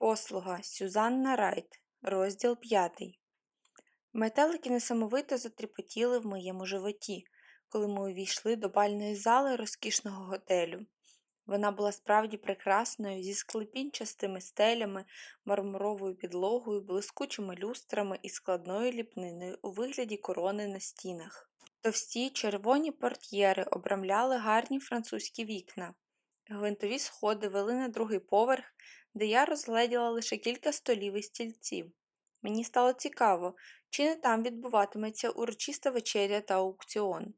Послуга Сюзанна Райт, розділ п'ятий. Метелики несамовито затріпотіли в моєму животі, коли ми увійшли до бальної зали розкішного готелю. Вона була справді прекрасною зі склепінчастими стелями, мармуровою підлогою, блискучими люстрами і складною ліпниною у вигляді корони на стінах. Товсті червоні портьєри обрамляли гарні французькі вікна. Гвинтові сходи вели на другий поверх, де я розгледіла лише кілька столів і стільців. Мені стало цікаво, чи не там відбуватиметься урочиста вечеря та аукціон.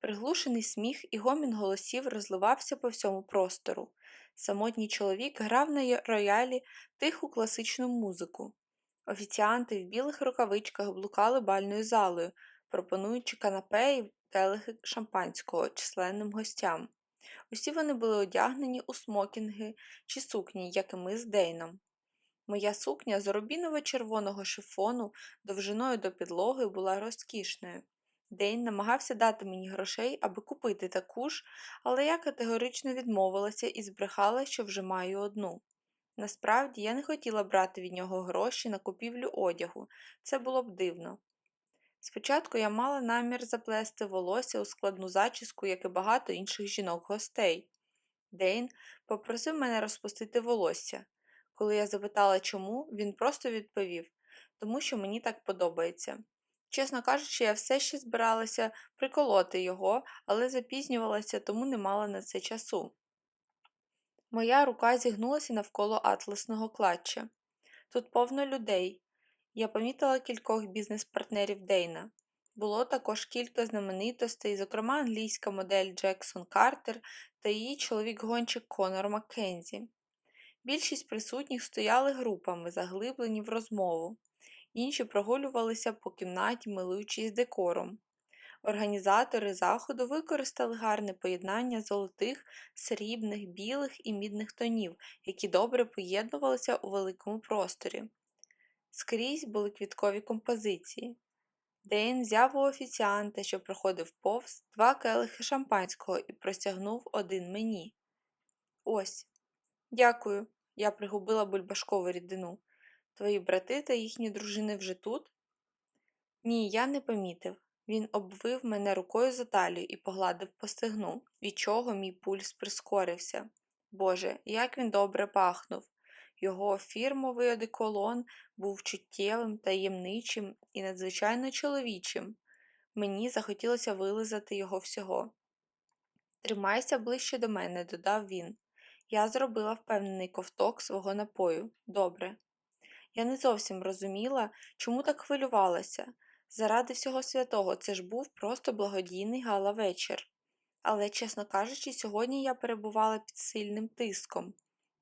Приглушений сміх і гомін голосів розливався по всьому простору. Самотній чоловік грав на роялі тиху класичну музику. Офіціанти в білих рукавичках блукали бальною залою, пропонуючи канапе і келихи шампанського численним гостям. Усі вони були одягнені у смокінги чи сукні, як і ми з Дейном. Моя сукня з рубіново-червоного шифону довжиною до підлоги була розкішною. Дейн намагався дати мені грошей, аби купити таку ж, але я категорично відмовилася і збрехала, що вже маю одну. Насправді я не хотіла брати від нього гроші на купівлю одягу, це було б дивно. Спочатку я мала намір заплести волосся у складну зачіску, як і багато інших жінок-гостей. Дейн попросив мене розпустити волосся. Коли я запитала чому, він просто відповів тому що мені так подобається. Чесно кажучи, я все ще збиралася приколоти його, але запізнювалася, тому не мала на це часу. Моя рука зігнулася навколо атласного клатча. Тут повно людей. Я помітила кількох бізнес-партнерів Дейна. Було також кілька знаменитостей, зокрема англійська модель Джексон Картер та її чоловік-гонщик Конор Маккензі. Більшість присутніх стояли групами, заглиблені в розмову, інші прогулювалися по кімнаті, милуючись декором. Організатори заходу використали гарне поєднання золотих, срібних, білих і мідних тонів, які добре поєднувалися у великому просторі. Скрізь були квіткові композиції. Дейн взяв у офіціанта, що проходив повз, два келихи шампанського і простягнув один мені. Ось. Дякую, я пригубила бульбашкову рідину. Твої брати та їхні дружини вже тут? Ні, я не помітив. Він обвив мене рукою за талію і погладив по стегну, від чого мій пульс прискорився. Боже, як він добре пахнув. Його фірмовий одеколон був чуттєвим, таємничим і надзвичайно чоловічим. Мені захотілося вилизати його всього. Тримайся ближче до мене, додав він. Я зробила впевнений ковток свого напою. Добре. Я не зовсім розуміла, чому так хвилювалася. Заради всього святого це ж був просто благодійний гала вечір. Але, чесно кажучи, сьогодні я перебувала під сильним тиском.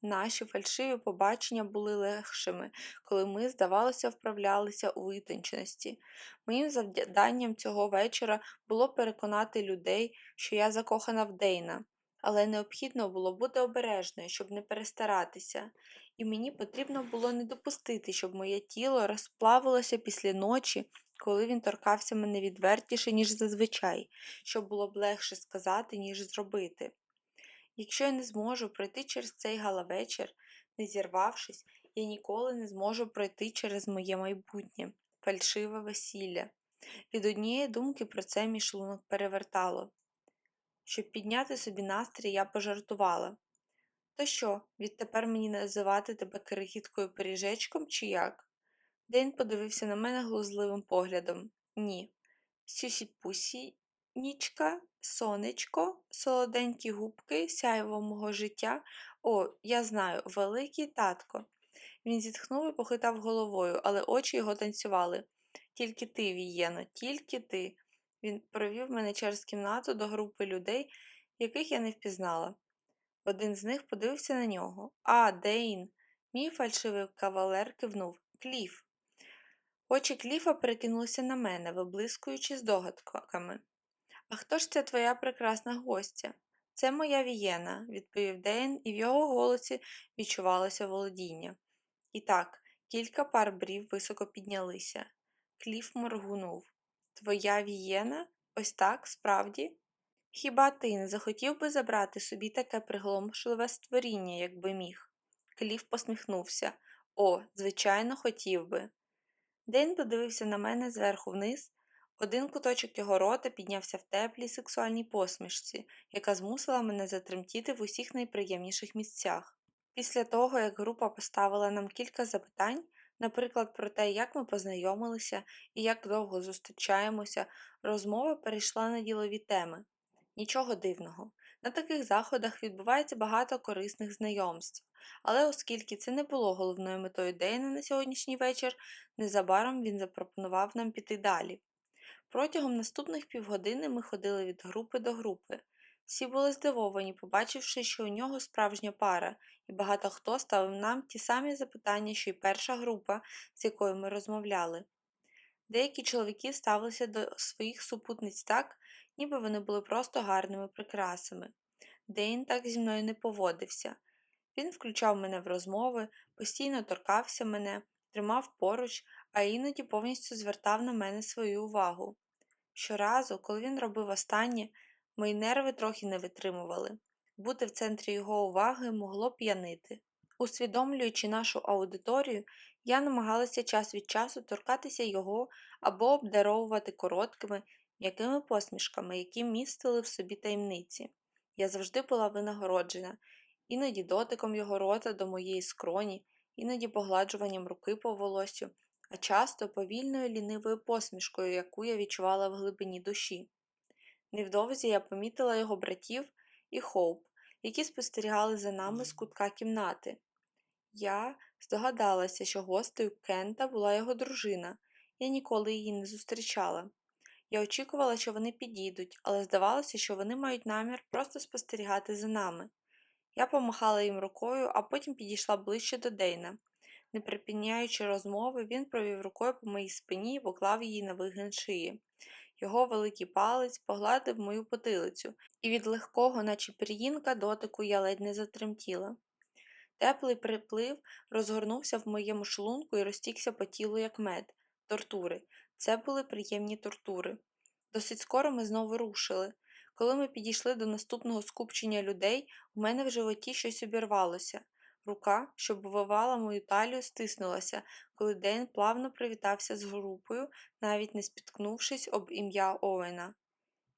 Наші фальшиві побачення були легшими, коли ми, здавалося, вправлялися у витонченості. Моїм завданням цього вечора було переконати людей, що я закохана в Дейна, але необхідно було бути обережною, щоб не перестаратися, і мені потрібно було не допустити, щоб моє тіло розплавилося після ночі, коли він торкався мене відвертіше, ніж зазвичай, щоб було б легше сказати, ніж зробити. Якщо я не зможу пройти через цей галавечір, не зірвавшись, я ніколи не зможу пройти через моє майбутнє, фальшиве весілля. Від однієї думки про це мій шлунок перевертало. Щоб підняти собі настрій, я пожартувала. То що, відтепер мені називати тебе крихіткою пиріжечком чи як? День подивився на мене глузливим поглядом. Ні. Сюсі-пусі, нічка, сонечко, солоденькі губки, сяйво мого життя. О, я знаю, великий татко. Він зітхнув і похитав головою, але очі його танцювали. Тільки ти, Вієно, тільки ти. Він провів мене через кімнату до групи людей, яких я не впізнала. Один з них подивився на нього. А, Дейн. Мій фальшивий кавалер кивнув. Кліф. Очі Кліфа перекинулися на мене, виблискуючи здогадками. А хто ж це твоя прекрасна гостя? Це моя вієна, відповів Дейн, і в його голосі відчувалося володіння. І так, кілька пар брів високо піднялися. Кліф моргунув. Твоя вієна? Ось так, справді? Хіба ти не захотів би забрати собі таке пригломшливе створіння, якби міг? Кліф посміхнувся. О, звичайно, хотів би. Дейн подивився на мене зверху вниз. Один куточок його рота піднявся в теплій сексуальній посмішці, яка змусила мене затремтіти в усіх найприємніших місцях. Після того, як група поставила нам кілька запитань, наприклад, про те, як ми познайомилися і як довго зустрічаємося, розмова перейшла на ділові теми. Нічого дивного. На таких заходах відбувається багато корисних знайомств, але оскільки це не було головною метою Дейна на сьогоднішній вечір, незабаром він запропонував нам піти далі. Протягом наступних півгодини ми ходили від групи до групи. Всі були здивовані, побачивши, що у нього справжня пара, і багато хто ставив нам ті самі запитання, що й перша група, з якою ми розмовляли. Деякі чоловіки ставилися до своїх супутниць так, ніби вони були просто гарними прикрасами. Дейн так зі мною не поводився. Він включав мене в розмови, постійно торкався мене, тримав поруч, а іноді повністю звертав на мене свою увагу. Щоразу, коли він робив останнє, мої нерви трохи не витримували. Бути в центрі його уваги могло п'янити. Усвідомлюючи нашу аудиторію, я намагалася час від часу торкатися його або обдаровувати короткими, м'якими посмішками, які містили в собі таємниці. Я завжди була винагороджена, іноді дотиком його рота до моєї скроні, іноді погладжуванням руки по волосю, а часто повільною лінивою посмішкою, яку я відчувала в глибині душі. Невдовзі я помітила його братів і Хоуп, які спостерігали за нами з кутка кімнати. Я здогадалася, що гостею Кента була його дружина, я ніколи її не зустрічала. Я очікувала, що вони підійдуть, але здавалося, що вони мають намір просто спостерігати за нами. Я помахала їм рукою, а потім підійшла ближче до Дейна. Не припиняючи розмови, він провів рукою по моїй спині і поклав її на вигин шиї. Його великий палець погладив мою потилицю, і від легкого, наче пір'їнка, дотику я ледь не затремтіла. Теплий приплив розгорнувся в моєму шлунку і розтікся по тілу, як мед. Тортури. Це були приємні тортури. Досить скоро ми знову рушили. Коли ми підійшли до наступного скупчення людей, у мене в животі щось обірвалося. Рука, що обвивала мою талію, стиснулася, коли Дейн плавно привітався з групою, навіть не спіткнувшись об ім'я Оуена.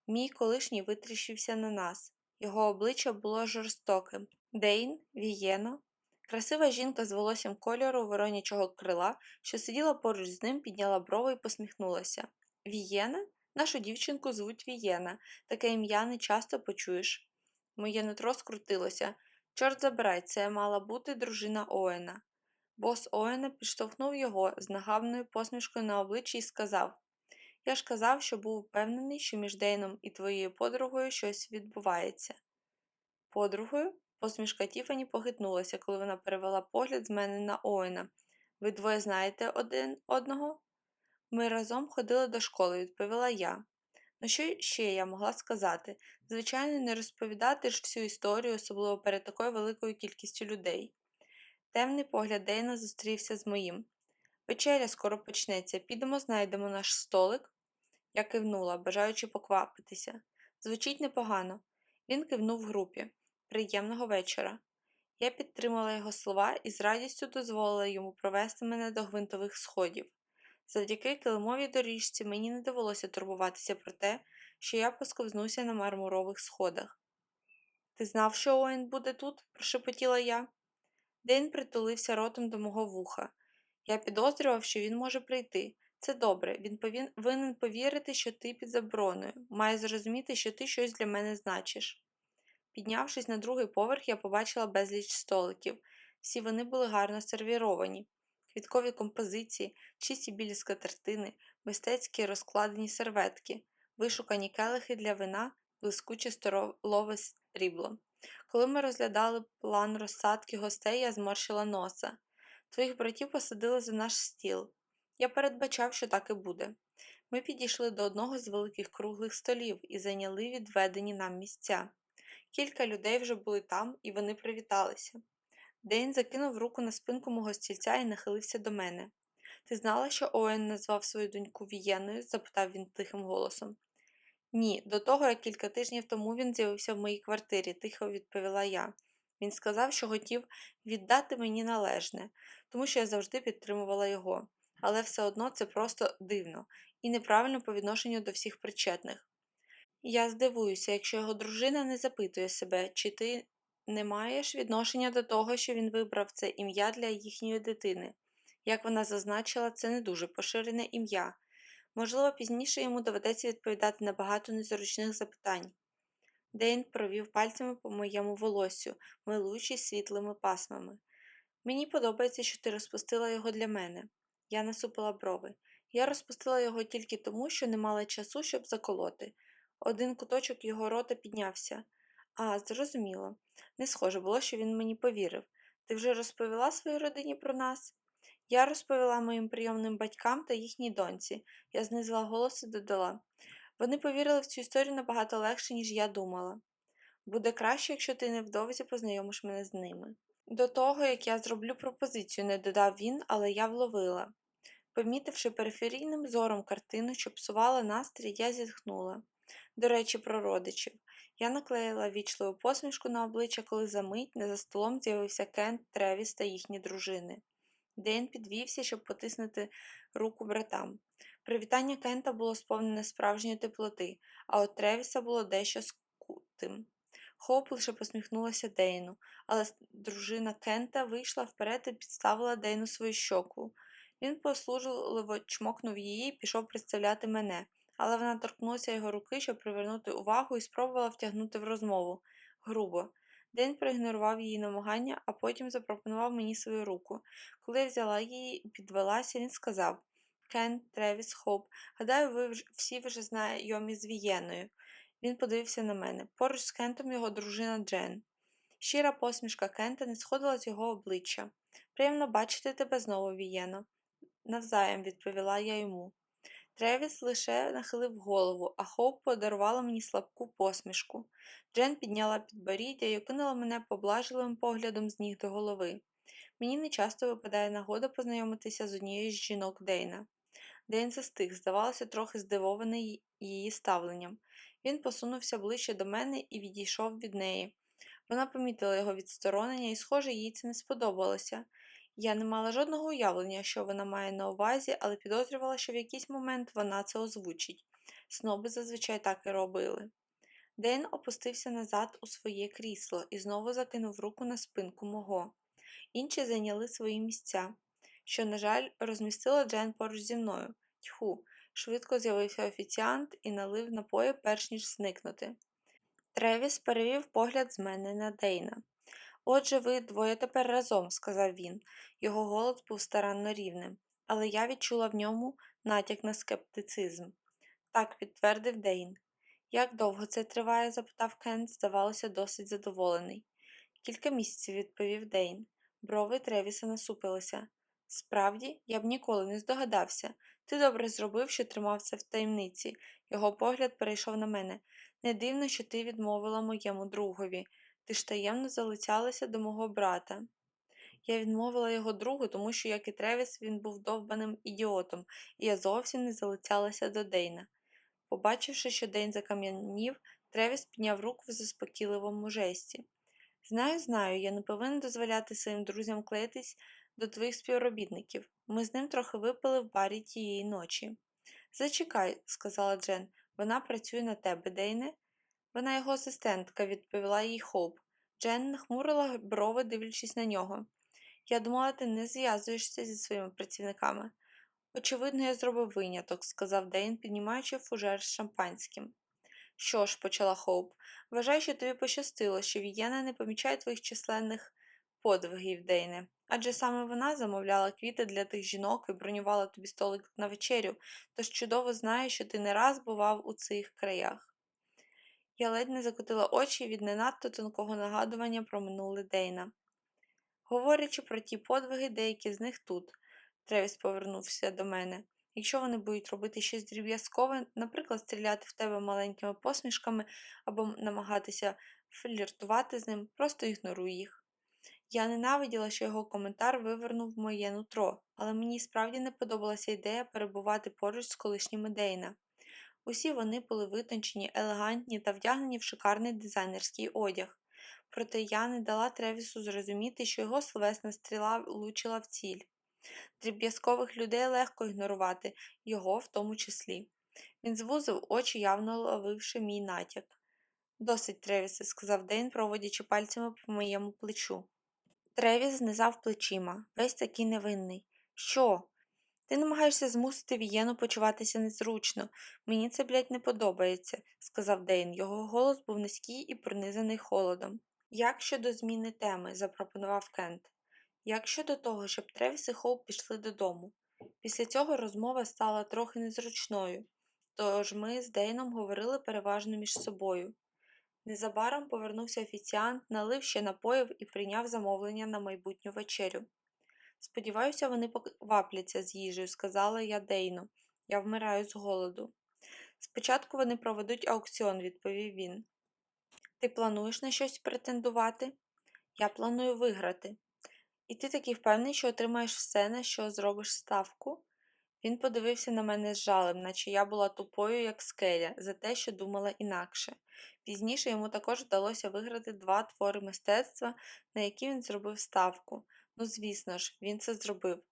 Мій колишній витріщився на нас. Його обличчя було жорстоким. Дейн, Вієно, красива жінка з волоссям кольору воронячого крила, що сиділа поруч з ним, підняла брови і посміхнулася. Вієна? Нашу дівчинку звуть Вієна, таке ім'я не часто почуєш. Моє нутро скрутилося. Чорт забирай, це мала бути дружина Оена. Бос Оена підштовхнув його з нагавною посмішкою на обличчі і сказав Я ж казав, що був впевнений, що між Дейном і твоєю подругою щось відбувається. Подругою? Посмішка Тіфані похитнулася, коли вона перевела погляд з мене на Оена. Ви двоє знаєте один одного? Ми разом ходили до школи, відповіла я. Ну що ще я могла сказати? Звичайно, не розповідати ж всю історію, особливо перед такою великою кількістю людей. Темний погляд Дейна зустрівся з моїм. Вечеря скоро почнеться, підемо, знайдемо наш столик. Я кивнула, бажаючи поквапитися. Звучить непогано. Він кивнув групі. Приємного вечора. Я підтримала його слова і з радістю дозволила йому провести мене до гвинтових сходів. Завдяки килимовій доріжці мені не довелося турбуватися про те, що я посковзнуся на мармурових сходах. Ти знав, що Оен буде тут? прошепотіла я. Дейн притулився ротом до мого вуха. Я підозрював, що він може прийти. Це добре, він повинен повірити, що ти під забороною, має зрозуміти, що ти щось для мене значиш. Піднявшись на другий поверх, я побачила безліч столиків. Всі вони були гарно сервіровані. Квіткові композиції, чисті білі скатертини, мистецькі розкладені серветки, вишукані келихи для вина, блискуче столове срібло. Коли ми розглядали план розсадки гостей, я зморщила носа. Твоїх братів посадили за наш стіл. Я передбачав, що так і буде. Ми підійшли до одного з великих круглих столів і зайняли відведені нам місця. Кілька людей вже були там, і вони привіталися. Дейн закинув руку на спинку мого стільця і нахилився до мене. Ти знала, що Оен назвав свою доньку Вієною? запитав він тихим голосом. Ні, до того, як кілька тижнів тому він з'явився в моїй квартирі, тихо відповіла я. Він сказав, що хотів віддати мені належне, тому що я завжди підтримувала його. Але все одно це просто дивно і неправильно по відношенню до всіх причетних. Я здивуюся, якщо його дружина не запитує себе, чи ти не маєш відношення до того, що він вибрав це ім'я для їхньої дитини. Як вона зазначила, це не дуже поширене ім'я. Можливо, пізніше йому доведеться відповідати на багато незручних запитань. Дейн провів пальцями по моєму волоссю, милуючись світлими пасмами. Мені подобається, що ти розпустила його для мене. Я насупила брови. Я розпустила його тільки тому, що не мала часу, щоб заколоти. Один куточок його рота піднявся. А, зрозуміло. Не схоже було, що він мені повірив. Ти вже розповіла своїй родині про нас? Я розповіла моїм прийомним батькам та їхній доньці. Я знизила голос і додала. Вони повірили в цю історію набагато легше, ніж я думала. Буде краще, якщо ти невдовзі познайомиш мене з ними. До того, як я зроблю пропозицію, не додав він, але я вловила. Помітивши периферійним зором картину, що псувала настрій, я зітхнула. До речі, про родичів. Я наклеїла вічливу посмішку на обличчя, коли за мить не за столом з'явився Кент, Тревіс та їхні дружини. Дейн підвівся, щоб потиснути руку братам. Привітання Кента було сповнене справжньої теплоти, а от Тревіса було дещо скутим. Хоуп лише посміхнулася Дейну, але дружина Кента вийшла вперед і підставила Дейну свою щоку. Він послужливо чмокнув її і пішов представляти мене, але вона торкнулася його руки, щоб привернути увагу і спробувала втягнути в розмову. Грубо. День проігнорував її намагання, а потім запропонував мені свою руку. Коли я взяла її підвелася, він сказав Кен, Тревіс, Хоуп, гадаю, ви всі вже знайомі з Вієною. Він подивився на мене. Поруч з Кентом його дружина Джен. Щира посмішка Кента не сходила з його обличчя. Приємно бачити тебе знову, Вієно. Навзаєм, відповіла я йому. Тревіс лише нахилив голову, а Хоуп подарувала мені слабку посмішку. Джен підняла підборіддя і окинула мене поблажливим поглядом з ніг до голови. Мені не часто випадає нагода познайомитися з однією з жінок Дейна. Дейн застиг, здавалося, трохи здивований її ставленням. Він посунувся ближче до мене і відійшов від неї. Вона помітила його відсторонення і, схоже, їй це не сподобалося. Я не мала жодного уявлення, що вона має на увазі, але підозрювала, що в якийсь момент вона це озвучить. Сноби зазвичай так і робили. Дейн опустився назад у своє крісло і знову закинув руку на спинку мого. Інші зайняли свої місця, що, на жаль, розмістила Джен поруч зі мною. Тьху, швидко з'явився офіціант і налив напої, перш ніж зникнути. Тревіс перевів погляд з мене на Дейна. Отже, ви двоє тепер разом, сказав він. Його голос був старанно рівним, але я відчула в ньому натяк на скептицизм. Так, підтвердив Дейн. Як довго це триває? запитав Кент, здавалося, досить задоволений. Кілька місяців, відповів Дейн. Брови Тревіса насупилися. Справді, я б ніколи не здогадався. Ти добре зробив, що тримав це в таємниці. Його погляд перейшов на мене. Не дивно, що ти відмовила моєму другові. Ти ж таємно залицялася до мого брата. Я відмовила його другу, тому що, як і Тревіс, він був довбаним ідіотом, і я зовсім не залицялася до Дейна. Побачивши, що Дейн закам'янів, Тревіс підняв руку в заспокійливому жесті. Знаю, знаю, я не повинен дозволяти своїм друзям клеїтись до твоїх співробітників. Ми з ним трохи випили в барі тієї ночі. Зачекай, сказала Джен, вона працює на тебе, Дейне? Вона його асистентка, відповіла їй Хоуп. Джен нахмурила брови, дивлячись на нього. Я думала, ти не зв'язуєшся зі своїми працівниками. Очевидно, я зробив виняток, сказав Дейн, піднімаючи фужер з шампанським. Що ж, почала Хоуп, вважай, що тобі пощастило, що Вієна не помічає твоїх численних подвигів, Дейне. Адже саме вона замовляла квіти для тих жінок і бронювала тобі столик на вечерю, тож чудово знає, що ти не раз бував у цих краях. Я ледь не закотила очі від не надто тонкого нагадування про минуле Дейна. Говорячи про ті подвиги, деякі з них тут. Тревіс повернувся до мене. Якщо вони будуть робити щось дріб'язкове, наприклад, стріляти в тебе маленькими посмішками або намагатися фліртувати з ним, просто ігноруй їх. Я ненавиділа, що його коментар вивернув моє нутро, але мені справді не подобалася ідея перебувати поруч з колишніми Дейна. Усі вони були витончені, елегантні та вдягнені в шикарний дизайнерський одяг. проте я не дала Тревісу зрозуміти, що його словесна стріла влучила в ціль. Дріб'язкових людей легко ігнорувати, його в тому числі. Він звузив очі, явно ловивши мій натяк. Досить, Тревісе, сказав Дейн, проводячи пальцями по моєму плечу. Тревіс знизав плечима, весь такий невинний. Що? Ти намагаєшся змусити Вієну почуватися незручно. Мені це, блядь, не подобається, сказав Дейн. Його голос був низький і пронизаний холодом. Як щодо зміни теми, запропонував Кент. Як щодо того, щоб Тревіс і Хоуп пішли додому. Після цього розмова стала трохи незручною, тож ми з Дейном говорили переважно між собою. Незабаром повернувся офіціант, налив ще напоїв і прийняв замовлення на майбутню вечерю. Сподіваюся, вони поквапляться з їжею, сказала я Дейну. Я вмираю з голоду. Спочатку вони проведуть аукціон, відповів він. Ти плануєш на щось претендувати? Я планую виграти. І ти такий впевнений, що отримаєш все, на що зробиш ставку? Він подивився на мене з жалем, наче я була тупою, як скеля, за те, що думала інакше. Пізніше йому також вдалося виграти два твори мистецтва, на які він зробив ставку. Ну, звісно ж, він це зробив.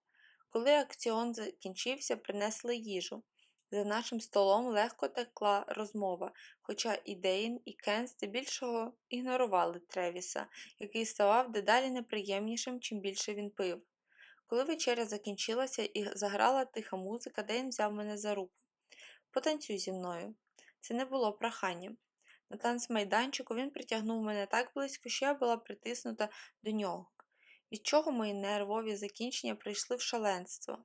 Коли акціон закінчився, принесли їжу. За нашим столом легко текла розмова, хоча і Дейн, і Кен здебільшого ігнорували Тревіса, який ставав дедалі неприємнішим, чим більше він пив. Коли вечеря закінчилася і заграла тиха музика, Дейн взяв мене за руку. Потанцюй зі мною. Це не було проханням. На танцмайданчику він притягнув мене так близько, що я була притиснута до нього, від чого мої нервові закінчення прийшли в шаленство.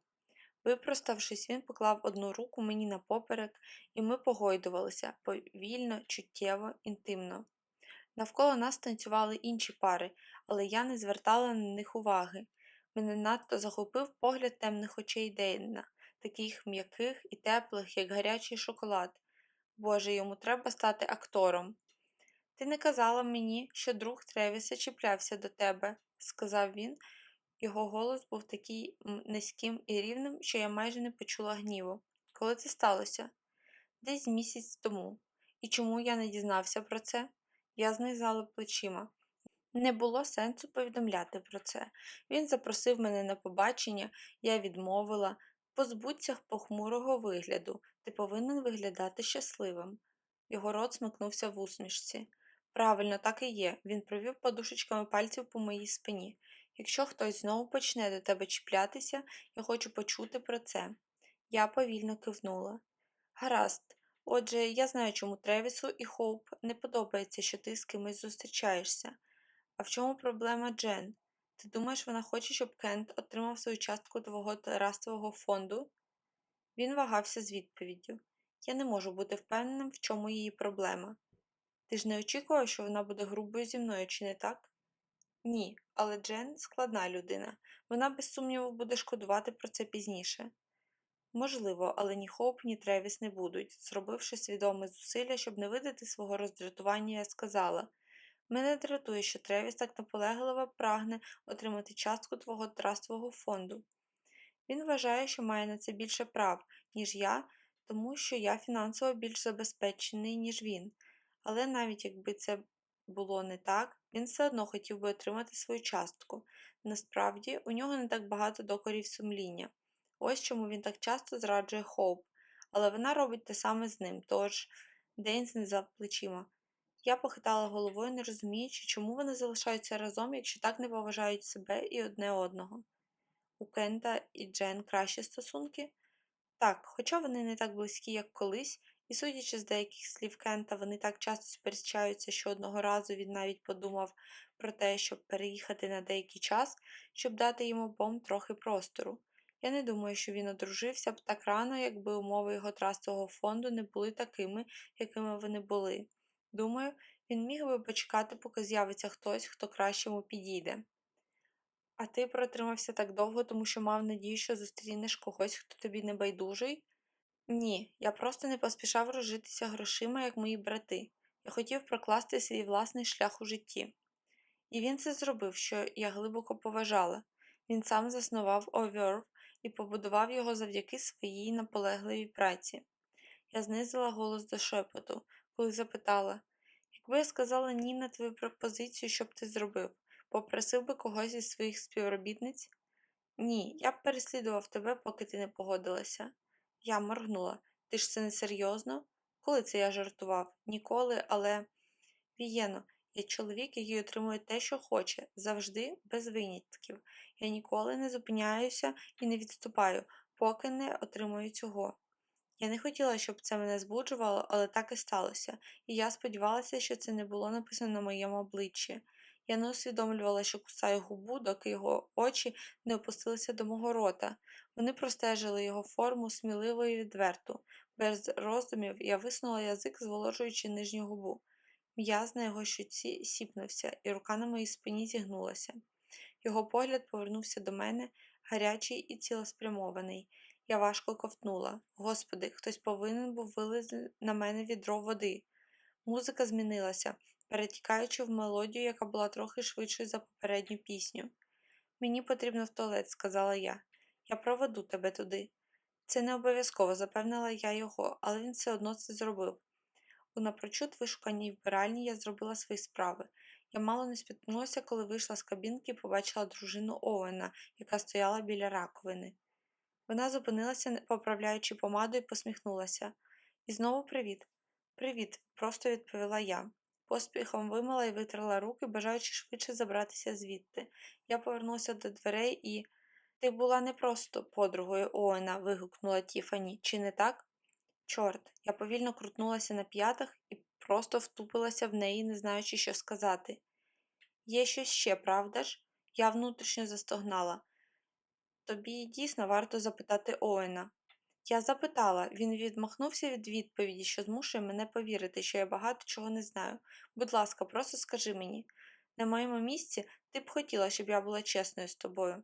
Випроставшись, він поклав одну руку мені на поперек, і ми погойдувалися повільно, чуттєво, інтимно. Навколо нас танцювали інші пари, але я не звертала на них уваги. Мене надто захопив погляд темних очей Дейна, таких м'яких і теплих, як гарячий шоколад. Боже, йому треба стати актором. Ти не казала мені, що друг Тревіса чіплявся до тебе, сказав він. Його голос був такий низьким і рівним, що я майже не почула гніву. Коли це сталося? Десь місяць тому. І чому я не дізнався про це? Я знизала плечима. Не було сенсу повідомляти про це. Він запросив мене на побачення, я відмовила. Позбудься похмурого вигляду, ти повинен виглядати щасливим. Його рот смикнувся в усмішці. Правильно, так і є. Він провів подушечками пальців по моїй спині. Якщо хтось знову почне до тебе чіплятися, я хочу почути про це. Я повільно кивнула. Гаразд. Отже, я знаю, чому Тревісу і Хоуп не подобається, що ти з кимось зустрічаєшся. А в чому проблема Джен? Ти думаєш, вона хоче, щоб Кент отримав свою частку твого терастового фонду? Він вагався з відповіддю. Я не можу бути впевненим, в чому її проблема. Ти ж не очікував, що вона буде грубою зі мною, чи не так? Ні, але Джен складна людина. Вона, без сумніву, буде шкодувати про це пізніше. Можливо, але ні Хоуп, ні Тревіс не будуть. Зробивши свідоме зусилля, щоб не видати свого роздратування, я сказала Мене дратує, що Тревіс так наполегливо прагне отримати частку твого трастового фонду. Він вважає, що має на це більше прав, ніж я, тому що я фінансово більш забезпечений, ніж він. Але навіть якби це було не так, він все одно хотів би отримати свою частку. Насправді, у нього не так багато докорів сумління. Ось чому він так часто зраджує Хоуп, але вона робить те саме з ним, тож Дейн знизав плечима. Я похитала головою, не розуміючи, чому вони залишаються разом, якщо так не поважають себе і одне одного. У Кента і Джен кращі стосунки? Так, хоча вони не так близькі, як колись, і, судячи з деяких слів Кента, вони так часто сперечаються, що одного разу він навіть подумав про те, щоб переїхати на деякий час, щоб дати йому обом трохи простору. Я не думаю, що він одружився б так рано, якби умови його трастового фонду не були такими, якими вони були. Думаю, він міг би почекати, поки з'явиться хтось, хто краще йому підійде. А ти протримався так довго, тому що мав надію, що зустрінеш когось, хто тобі не байдужий? Ні, я просто не поспішав розжитися грошима, як мої брати. Я хотів прокласти свій власний шлях у житті. І він це зробив, що я глибоко поважала. Він сам заснував Оверв і побудував його завдяки своїй наполегливій праці. Я знизила голос до шепоту, коли запитала, Якби я сказала ні на твою пропозицію, що б ти зробив? Попросив би когось із своїх співробітниць? Ні, я б переслідував тебе, поки ти не погодилася. Я моргнула. Ти ж це не серйозно? Коли це я жартував? Ніколи, але. Вієно, я чоловік, який отримує те, що хоче, завжди без винятків. Я ніколи не зупиняюся і не відступаю, поки не отримую цього. Я не хотіла, щоб це мене збуджувало, але так і сталося, і я сподівалася, що це не було написано на моєму обличчі. Я не усвідомлювала, що кусаю губу, доки його очі не опустилися до мого рота. Вони простежили його форму сміливо і відверту. Без роздумів я висунула язик, зволожуючи нижню губу. М'яз на його щоці сіпнувся, і рука на моїй спині зігнулася. Його погляд повернувся до мене, гарячий і цілеспрямований. Я важко ковтнула. Господи, хтось повинен був вилити на мене відро води. Музика змінилася, перетікаючи в мелодію, яка була трохи швидшою за попередню пісню. Мені потрібно в туалет, сказала я. Я проведу тебе туди. Це не обов'язково, запевнила я його, але він все одно це зробив. У напрочуд вишуканій вбиральні я зробила свої справи. Я мало не спіткнулася, коли вийшла з кабінки і побачила дружину Оуена, яка стояла біля раковини. Вона зупинилася, поправляючи помаду, і посміхнулася. І знову привіт. Привіт, просто відповіла я. Поспіхом вимила і витерла руки, бажаючи швидше забратися звідти. Я повернулася до дверей і. Ти була не просто подругою Оуена, вигукнула Тіфані, чи не так? Чорт, я повільно крутнулася на п'ятах і просто втупилася в неї, не знаючи, що сказати. Є щось ще, правда ж? Я внутрішньо застогнала. Тобі дійсно варто запитати Оуена. Я запитала, він відмахнувся від відповіді, що змушує мене повірити, що я багато чого не знаю. Будь ласка, просто скажи мені. На моєму місці ти б хотіла, щоб я була чесною з тобою.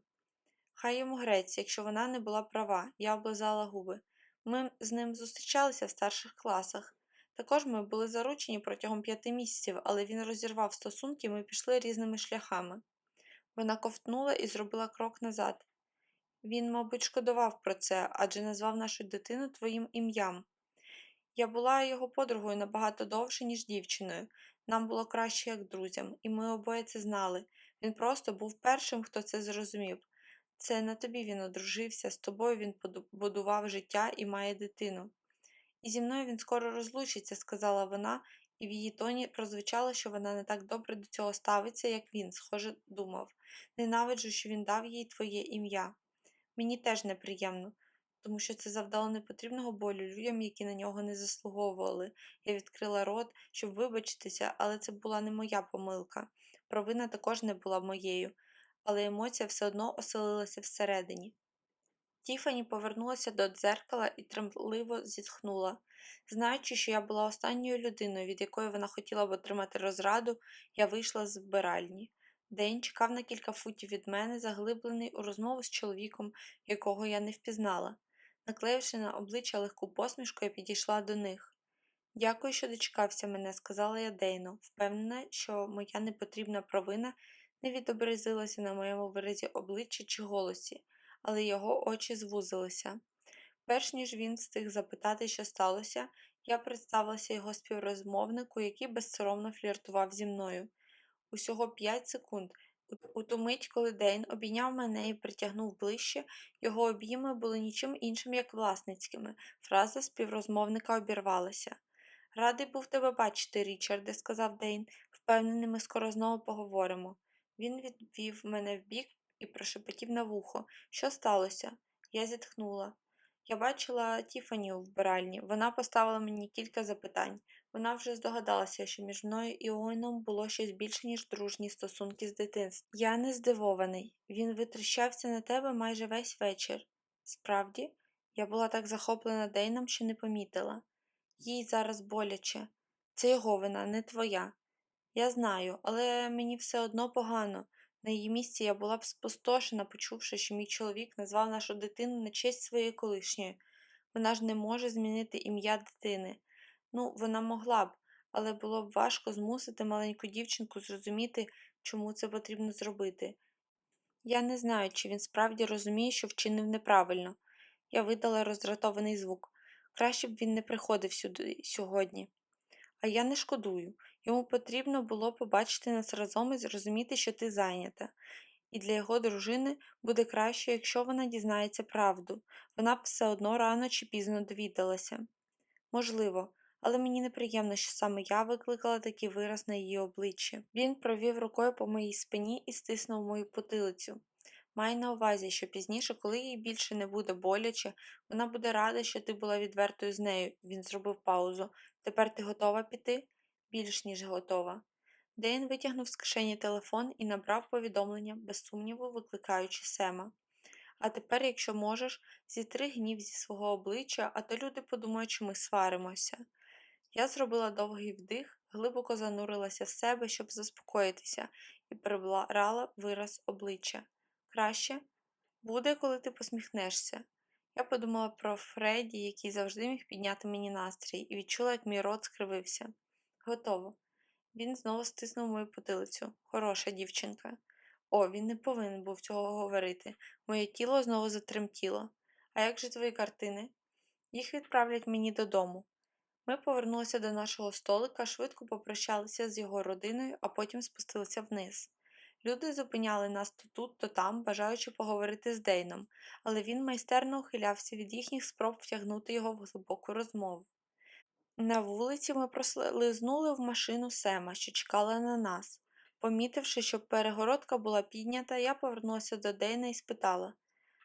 Хай йому грець, якщо вона не була права, я облизала губи. Ми з ним зустрічалися в старших класах. Також ми були заручені протягом п'яти місяців, але він розірвав стосунки, ми пішли різними шляхами. Вона ковтнула і зробила крок назад. Він, мабуть, шкодував про це, адже назвав нашу дитину твоїм ім'ям. Я була його подругою набагато довше, ніж дівчиною. Нам було краще як друзям, і ми обоє це знали. Він просто був першим, хто це зрозумів. Це на тобі він одружився, з тобою він будував життя і має дитину. І зі мною він скоро розлучиться, сказала вона, і в її тоні прозвучало, що вона не так добре до цього ставиться, як він, схоже, думав. Ненавиджу, що він дав їй твоє ім'я. Мені теж неприємно, тому що це завдало непотрібного болю людям, які на нього не заслуговували. Я відкрила рот, щоб вибачитися, але це була не моя помилка. Провина також не була моєю але емоція все одно оселилася всередині. Тіфані повернулася до дзеркала і тремтливо зітхнула. Знаючи, що я була останньою людиною, від якої вона хотіла б отримати розраду, я вийшла з вбиральні. День чекав на кілька футів від мене, заглиблений у розмову з чоловіком, якого я не впізнала. Наклеївши на обличчя легку посмішку, я підійшла до них. Дякую, що дочекався мене, сказала я Дейно, впевнена, що моя непотрібна провина не відобразилося на моєму виразі обличчя чи голосі, але його очі звузилися. Перш ніж він встиг запитати, що сталося, я представилася його співрозмовнику, який безсоромно фліртував зі мною. Усього п'ять секунд. У ту мить, коли Дейн обійняв мене і притягнув ближче, його обійми були нічим іншим, як власницькими. Фраза співрозмовника обірвалася. Радий був тебе бачити, Річарде, сказав Дейн. Впевнений, ми скоро знову поговоримо. Він відвів мене вбік і прошепотів на вухо. Що сталося? Я зітхнула. Я бачила Тіфані у вбиральні. Вона поставила мені кілька запитань. Вона вже здогадалася, що між мною і Оуеном було щось більше, ніж дружні стосунки з дитинства. Я не здивований. Він витріщався на тебе майже весь вечір. Справді, я була так захоплена Дейном, що не помітила. Їй зараз боляче. Це його вина, не твоя. Я знаю, але мені все одно погано. На її місці я була б спустошена, почувши, що мій чоловік назвав нашу дитину на честь своєї колишньої. Вона ж не може змінити ім'я дитини. Ну, вона могла б, але було б важко змусити маленьку дівчинку зрозуміти, чому це потрібно зробити. Я не знаю, чи він справді розуміє, що вчинив неправильно. Я видала роздратований звук. Краще б він не приходив сюди сьогодні. А я не шкодую. Йому потрібно було побачити нас разом і зрозуміти, що ти зайнята. І для його дружини буде краще, якщо вона дізнається правду. Вона б все одно рано чи пізно довідалася. Можливо, але мені неприємно, що саме я викликала такий вираз на її обличчі. Він провів рукою по моїй спині і стиснув мою потилицю. Май на увазі, що пізніше, коли їй більше не буде боляче, вона буде рада, що ти була відвертою з нею. Він зробив паузу. Тепер ти готова піти? Більш ніж готова. Дейн витягнув з кишені телефон і набрав повідомлення, без сумніву, викликаючи Сема. А тепер, якщо можеш, зітри гнів зі свого обличчя, а то люди подумають, що ми сваримося. Я зробила довгий вдих, глибоко занурилася в себе, щоб заспокоїтися, і прибрала вираз обличчя. Краще буде, коли ти посміхнешся. Я подумала про Фредді, який завжди міг підняти мені настрій, і відчула, як мій рот скривився. Готово. Він знову стиснув мою потилицю. Хороша дівчинка. О, він не повинен був цього говорити. Моє тіло знову затремтіло. А як же твої картини? Їх відправлять мені додому. Ми повернулися до нашого столика, швидко попрощалися з його родиною, а потім спустилися вниз. Люди зупиняли нас то тут, то там, бажаючи поговорити з Дейном, але він майстерно ухилявся від їхніх спроб втягнути його в глибоку розмову. На вулиці ми прослизнули в машину Сема, що чекала на нас. Помітивши, що перегородка була піднята, я повернулася до Дейна і спитала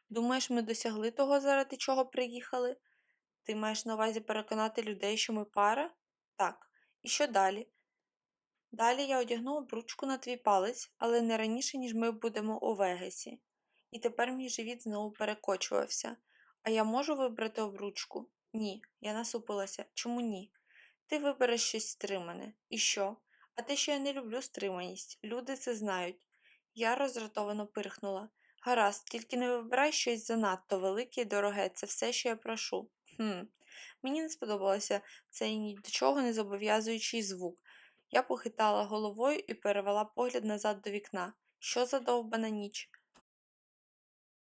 Думаєш, ми досягли того, заради чого приїхали? Ти маєш на увазі переконати людей, що ми пара? Так. І що далі? Далі я одягну обручку на твій палець, але не раніше, ніж ми будемо у Вегасі. І тепер мій живіт знову перекочувався. А я можу вибрати обручку? Ні, я насупилася. Чому ні? Ти вибереш щось стримане. І що? А те, що я не люблю стриманість. Люди це знають. Я роздратовано пирхнула. Гаразд, тільки не вибирай щось занадто велике і дороге, це все, що я прошу. Хм, мені не сподобалося цей ні до чого не зобов'язуючий звук. Я похитала головою і перевела погляд назад до вікна. Що за довбана ніч?